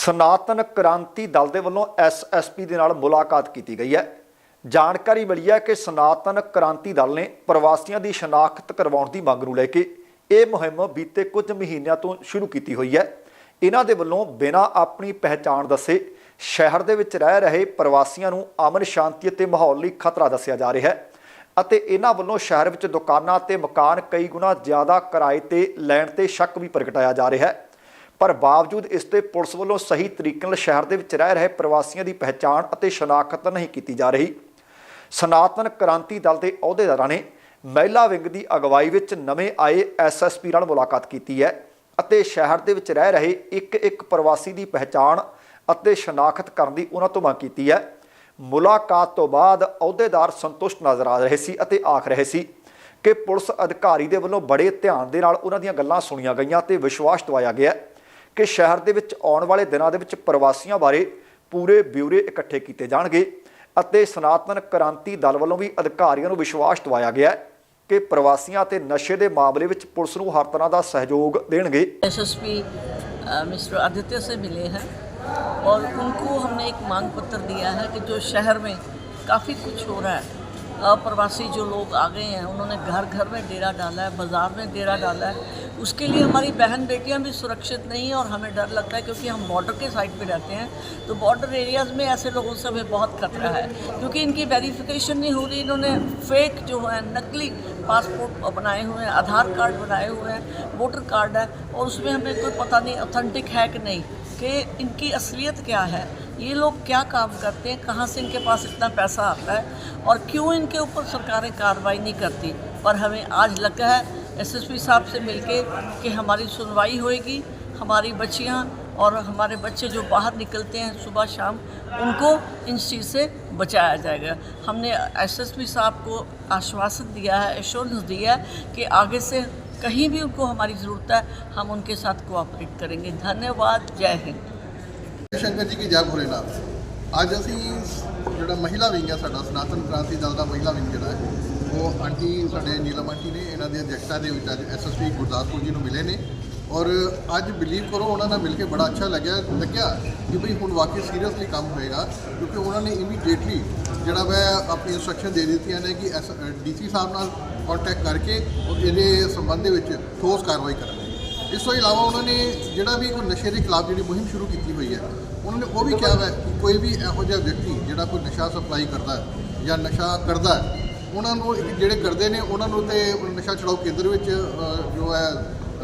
ਸਨਾਤਨ ਕ੍ਰਾਂਤੀ ਦਲ ਦੇ ਵੱਲੋਂ ਐਸਐਸਪੀ ਦੇ ਨਾਲ ਮੁਲਾਕਾਤ ਕੀਤੀ ਗਈ ਹੈ। ਜਾਣਕਾਰੀ ਮਿਲੀ ਹੈ ਕਿ ਸਨਾਤਨ ਕ੍ਰਾਂਤੀ ਦਲ ਨੇ ਪ੍ਰਵਾਸੀਆਂ ਦੀ ਸ਼ਨਾਖਤ ਕਰਵਾਉਣ ਦੀ ਮੰਗ ਨੂੰ ਲੈ ਕੇ ਇਹ ਮੁਹਿੰਮ ਬੀਤੇ ਕੁਝ ਮਹੀਨਿਆਂ ਤੋਂ ਸ਼ੁਰੂ ਕੀਤੀ ਹੋਈ ਹੈ। ਇਹਨਾਂ ਦੇ ਵੱਲੋਂ ਬਿਨਾਂ ਆਪਣੀ ਪਹਿਚਾਣ ਦੱਸੇ ਸ਼ਹਿਰ ਦੇ ਵਿੱਚ ਰਹਿ ਰਹੇ ਪ੍ਰਵਾਸੀਆਂ ਨੂੰ ਅਮਨ ਸ਼ਾਂਤੀ ਅਤੇ ਮਾਹੌਲ ਲਈ ਖਤਰਾ ਦੱਸਿਆ ਜਾ ਰਿਹਾ ਹੈ ਅਤੇ ਇਹਨਾਂ ਵੱਲੋਂ ਸ਼ਹਿਰ ਵਿੱਚ ਦੁਕਾਨਾਂ ਤੇ ਮਕਾਨ ਕਈ ਗੁਣਾ ਜ਼ਿਆਦਾ ਕਿਰਾਏ ਤੇ ਲੈਣ ਤੇ ਸ਼ੱਕ ਵੀ ਪ੍ਰਗਟਾਇਆ ਜਾ ਰਿਹਾ ਹੈ। ਪਰ ਬਾਵਜੂਦ ਇਸ ਤੇ ਪੁਲਿਸ ਵੱਲੋਂ ਸਹੀ ਤਰੀਕੇ ਨਾਲ ਸ਼ਹਿਰ ਦੇ ਵਿੱਚ ਰਹਿ ਰਹੇ ਪ੍ਰਵਾਸੀਆਂ ਦੀ ਪਹਿਚਾਣ ਅਤੇ ਸ਼ਨਾਖਤ ਨਹੀਂ ਕੀਤੀ ਜਾ ਰਹੀ। ਸਨਾਤਨ ਕ੍ਰਾਂਤੀ ਦਲ ਦੇ ਅਹੁਦੇਦਾਰਾਂ ਨੇ ਮਹਿਲਾ ਵਿੰਗ ਦੀ ਅਗਵਾਈ ਵਿੱਚ ਨਵੇਂ ਆਏ ਐਸਐਸਪੀ ਨਾਲ ਮੁਲਾਕਾਤ ਕੀਤੀ ਹੈ ਅਤੇ ਸ਼ਹਿਰ ਦੇ ਵਿੱਚ ਰਹਿ ਰਹੇ ਇੱਕ ਇੱਕ ਪ੍ਰਵਾਸੀ ਦੀ ਪਹਿਚਾਣ ਅਤੇ ਸ਼ਨਾਖਤ ਕਰਨ ਦੀ ਉਹਨਾਂ ਤੋਂ ਮੰਗ ਕੀਤੀ ਹੈ। ਮੁਲਾਕਾਤ ਤੋਂ ਬਾਅਦ ਅਹੁਦੇਦਾਰ ਸੰਤੁਸ਼ਟ ਨਜ਼ਰ ਆ ਰਹੇ ਸੀ ਅਤੇ ਆਖ ਰਹੇ ਸੀ ਕਿ ਪੁਲਿਸ ਅਧਿਕਾਰੀ ਦੇ ਵੱਲੋਂ ਬੜੇ ਧਿਆਨ ਦੇ ਨਾਲ ਉਹਨਾਂ ਦੀਆਂ ਗੱਲਾਂ ਸੁਣੀਆਂ ਗਈਆਂ ਤੇ ਵਿਸ਼ਵਾਸ ਦਵਾਇਆ ਗਿਆ। ਕਿ ਸ਼ਹਿਰ ਦੇ ਵਿੱਚ ਆਉਣ ਵਾਲੇ ਦਿਨਾਂ ਦੇ ਵਿੱਚ ਪ੍ਰਵਾਸੀਆਂ ਬਾਰੇ ਪੂਰੇ ਬਿਊਰੇ ਇਕੱਠੇ ਕੀਤੇ ਜਾਣਗੇ ਅਤੇ ਸਨਾਤਨ ਕ੍ਰਾਂਤੀ ਦਲ ਵੱਲੋਂ ਵੀ ਅਧਿਕਾਰੀਆਂ ਨੂੰ ਵਿਸ਼ਵਾਸ ਦਿਵਾਇਆ ਗਿਆ ਹੈ ਕਿ ਪ੍ਰਵਾਸੀਆਂ ਤੇ ਨਸ਼ੇ ਦੇ ਮਾਮਲੇ ਵਿੱਚ ਪੁਲਿਸ ਨੂੰ ਹਰ ਤਰ੍ਹਾਂ ਦਾ ਸਹਿਯੋਗ ਦੇਣਗੇ एसएसपी मिस्टर आदित्य से मिले हैं और उनको हमने एक मांग पत्र दिया है कि जो शहर में काफ़ी कुछ हो रहा है अप्रवासी जो लोग आ गए हैं, उन्होंने घर घर में डेरा डाला है, बाज़ार में डेरा डाला है। उसके लिए हमारी बहन बेटियाँ भी सुरक्षित नहीं हैं और हमें डर लगता है क्योंकि हम बॉर्डर के साइड पे रहते हैं तो बॉर्डर एरियाज़ में ऐसे लोगों से हमें बहुत खतरा है, क्योंकि इनकी वेरिफिकेशन नहीं हो रही, इन्होंने फेक जो है, नकली पासपोर्ट बनाए हुए हैं, आधार कार्ड बनाए हुए हैं वोटर कार्ड है, और उसमें हमें कोई पता नहीं ऑथेंटिक है कि नहीं। कि इनकी असलियत क्या है? ये लोग क्या काम करते हैं? कहाँ से इनके पास इतना पैसा आता है? और क्यों इनके ऊपर सरकारें कार्रवाई नहीं करती? पर हमें आज लगा है, एसएसपी साहब से मिलके कि हमारी सुनवाई होएगी, हमारी बच्चियाँ और हमारे बच्चे जो बाहर निकलते हैं सुबह शाम, उनको इन चीज़ से बचाया जाएगा। हमने एसएसपी साहब को आश्वासन दिया है एश्योरेंस दिया है कि आगे से कहीं भी उनको हमारी ज़रूरत है हम उनके साथ कोऑपरेट करेंगे धन्यवाद जय हिंद ਸ਼ੰਕਰ ਜੀ ਕੀ ਜੈ ਭੋਲੇਨਾਥ ਅੱਜ ਅਸੀਂ ਜਿਹੜਾ ਮਹਿਲਾ ਵਿੰਗ ਹੈ ਸਾਡਾ ਸਨਾਤਨ ਕ੍ਰਾਂਤੀ ਦਲ ਦਾ ਮਹਿਲਾ ਵਿੰਗ ਜਿਹੜਾ ਹੈ ਉਹ ਆਂਟੀ ਸਾਡੇ ਨੀਲਮ ਆਂਟੀ ਨੇ ਇਹਨਾਂ ਦੀ ਅਧਿਕਸ਼ਤਾ ਦੇ ਵਿੱਚ ਅੱਜ ਐਸਐਸਪੀ ਗੁਰਦਾਸਪੁਰ ਜੀ ਨੂੰ ਮਿਲੇ ਨੇ ਔਰ ਅੱਜ ਬਿਲੀਵ ਕਰੋ, ਉਹਨਾਂ ਨਾਲ ਮਿਲ ਕੇ ਬੜਾ ਅੱਛਾ ਲੱਗਿਆ ਲੱਗਿਆ ਕਿ ਭਈ ਹੁਣ ਵਾਕਈ ਸੀਰੀਅਸਲੀ ਕੰਮ ਹੋਏਗਾ, ਕਿਉਂਕਿ ਉਹਨਾਂ ਨੇ ਇਮੀਡੀਏਟਲੀ ਜਿਹੜਾ ਵਾ ਆਪਣੀ ਇਨਸਟਰਕਸ਼ਨ ਦੇ ਦਿੱਤੀਆਂ ਨੇ ਕਿ ਡੀਸੀ ਸਾਹਿਬ ਨਾਲ ਕੰਟੈਕਟ ਕਰਕੇ ਔਰ ਇਹਦੇ ਸੰਬੰਧ ਦੇ ਵਿੱਚ ਠੋਸ ਕਾਰਵਾਈ ਕਰਨੀ ਇਸ ਤੋਂ ਇਲਾਵਾ ਉਹਨਾਂ ਨੇ ਜਿਹੜਾ ਵੀ ਕੋਈ ਨਸ਼ੇ ਦੇ ਖਿਲਾਫ ਜਿਹੜੀ ਮੁਹਿੰਮ ਸ਼ੁਰੂ ਕੀਤੀ ਹੋਈ ਹੈ, ਉਹਨਾਂ ਨੇ ਉਹ ਵੀ ਕਿਹਾ ਹੈ ਕਿ ਕੋਈ ਵੀ ਇਹੋ ਜਿਹਾ ਵਿਅਕਤੀ ਜਿਹੜਾ ਕੋਈ ਨਸ਼ਾ ਸਪਲਾਈ ਕਰਦਾ ਹੈ ਜਾਂ ਨਸ਼ਾ ਕਰਦਾ ਹੈ ਉਹਨਾਂ ਨੂੰ ਜਿਹੜੇ ਕਰਦੇ ਨੇ, ਉਹਨਾਂ ਨੂੰ ਤੇ ਨਸ਼ਾ ਛੁਡਾਊ ਕੇਂਦਰ ਵਿੱਚ ਜੋ ਹੈ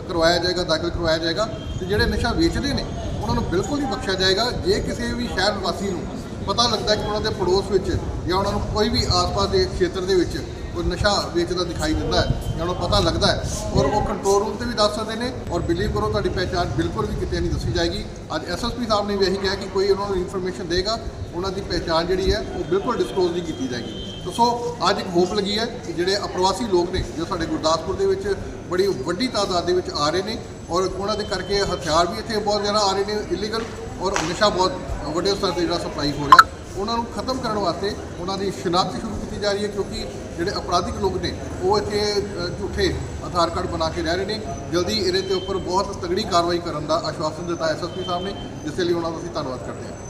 ਕਰਵਾਇਆ ਜਾਏਗਾ, ਦਾਖਲ ਕਰਵਾਇਆ ਜਾਏਗਾ ਤੇ ਜਿਹੜੇ ਨਸ਼ਾ ਵੇਚਦੇ ਨੇ, ਉਹਨਾਂ ਨੂੰ ਬਿਲਕੁਲ ਨਹੀਂ ਬਖਸ਼ਿਆ ਜਾਏਗਾ। ਜੇ ਕਿਸੇ ਵੀ ਸ਼ਹਿਰ ਵਾਸੀ ਨੂੰ ਪਤਾ ਲੱਗਦਾ ਕਿ ਉਹਨਾਂ ਦੇ ਪੜੋਸ ਵਿੱਚ ਜਾਂ ਉਹਨਾਂ ਨੂੰ ਕੋਈ ਵੀ ਆਸ-ਪਾਸ ਦੇ ਖੇਤਰ ਦੇ ਵਿੱਚ ਕੋਈ ਨਸ਼ਾ ਵੇਚਦਾ ਦਿਖਾਈ ਦਿੰਦਾ ਹੈ ਜਾਂ ਉਹਨੂੰ ਪਤਾ ਲੱਗਦਾ ਹੈ, ਔਰ ਉਹ ਕੰਟਰੋਲ ਰੂਮ ਤੇ ਵੀ ਦੱਸ ਸਕਦੇ ਨੇ ਔਰ ਬਿਲੀਵ ਕਰੋ, ਤੁਹਾਡੀ ਪਹਿਚਾਣ ਬਿਲਕੁਲ ਵੀ ਕਿਤੇ ਨਹੀਂ ਦੱਸੀ ਜਾਏਗੀ। ਅੱਜ ਐਸਐਸਪੀ ਸਾਹਿਬ ਨੇ ਵੀ ਇਹੀ ਕਿਹਾ ਕਿ ਕੋਈ ਉਹਨਾਂ ਨੂੰ ਇਨਫੋਰਮੇਸ਼ਨ ਦੇਗਾ, ਉਹਨਾਂ ਦੀ ਪਹਿਚਾਣ ਜਿਹੜੀ ਹੈ, ਉਹ ਬਿਲਕੁਲ ਡਿਸਕਲੋਜ਼ ਨਹੀਂ ਕੀਤੀ ਜਾਏਗੀ। ਸੋ ਅੱਜ ਇੱਕ ਹੋਪ ਲੱਗੀ ਹੈ ਕਿ ਜਿਹੜੇ ਅਪਰਵਾਸੀ ਲੋਕ ਨੇ, ਜੋ ਸਾਡੇ ਗੁਰਦਾਸਪੁਰ ਦੇ ਵਿੱਚ ਬੜੀ ਵੱਡੀ ਤਾਦਾਦ ਦੇ ਵਿੱਚ ਆ ਰਹੇ ਨੇ ਔਰ ਉਹਨਾਂ ਦੇ ਕਰਕੇ ਹਥਿਆਰ ਵੀ ਇੱਥੇ ਬਹੁਤ ਜ਼ਿਆਦਾ ਆ ਰਹੇ ਨੇ ਇਲੀਗਲ ਔਰ ਨਸ਼ਾ ਬਹੁਤ ਵੱਡੇ ਸਤਰ ਤੇ ਜਿਹੜਾ ਸਪਲਾਈ ਹੋ ਰਿਹਾ। ਉਹਨਾਂ ਨੂੰ ਖਤਮ ਕਰਨ ਵਾਸਤੇ ਉਹਨਾਂ ਦੀ ਸ਼ਨਾਖਤ ਸ਼ੁਰੂ ਕੀਤੀ ਜਾ ਰਹੀ ਹੈ ਕਿਉਂਕਿ ਜਿਹੜੇ ਅਪਰਾਧਿਕ ਲੋਕ ਨੇ, ਉਹ ਇੱਥੇ ਝੂਠੇ ਆਧਾਰ ਕਾਰਡ ਬਣਾ ਕੇ ਰਹਿ ਰਹੇ ਨੇ। ਜਲਦੀ ਇਹਦੇ ਤੇ ਉੱਪਰ ਬਹੁਤ ਤਗੜੀ ਕਾਰਵਾਈ ਕਰਨ ਦਾ ਆਸ਼ਵਾਸਨ ਦਿੱਤਾ ਐਸਐਸਪੀ ਸਾਹਿਬ ਨੇ, ਜਿਸ ਲਈ ਉਹਨਾਂ ਦਾ ਅਸੀਂ ਧੰਨਵਾਦ ਕਰਦੇ ਹਾਂ।